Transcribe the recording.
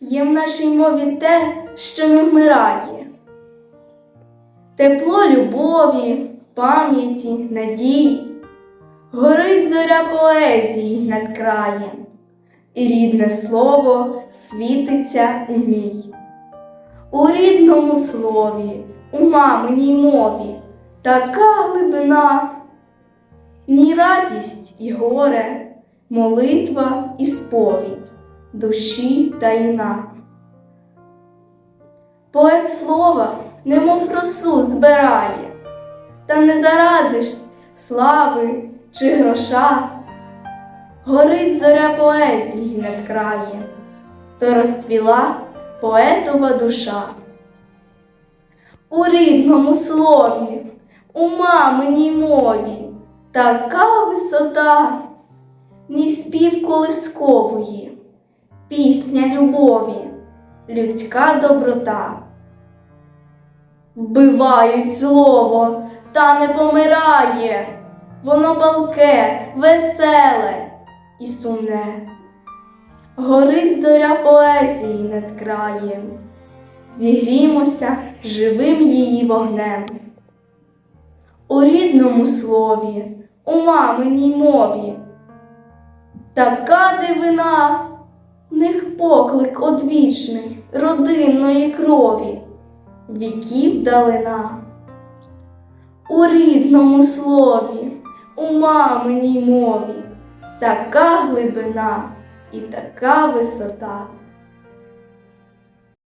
Є в нашій мові те, що не вмирає. Тепло любові, пам'яті, надії, горить зоря поезії над краєм, і рідне слово світиться у ній. У рідному слові, у маминій мові, така глибина, в ній радість і горе, молитва і сповідь, душі таїна. Поет слова, немов росу збирає, та не заради ж слави чи гроша, горить зоря поезії над краєм, то розцвіла поетова душа. У рідному слові, у маминій мові, така висота, ні спів колискової, пісня любові, людська доброта. Вбивають слово, та не помирає, воно палке, веселе і сумне. Горить зоря поезії над краєм, зігрімося живим її вогнем. У рідному слові, у маминій мові, така дивина, в них поклик одвічний, родинної крові, віків далина. У рідному слові, у маминій мові, така глибина і така висота.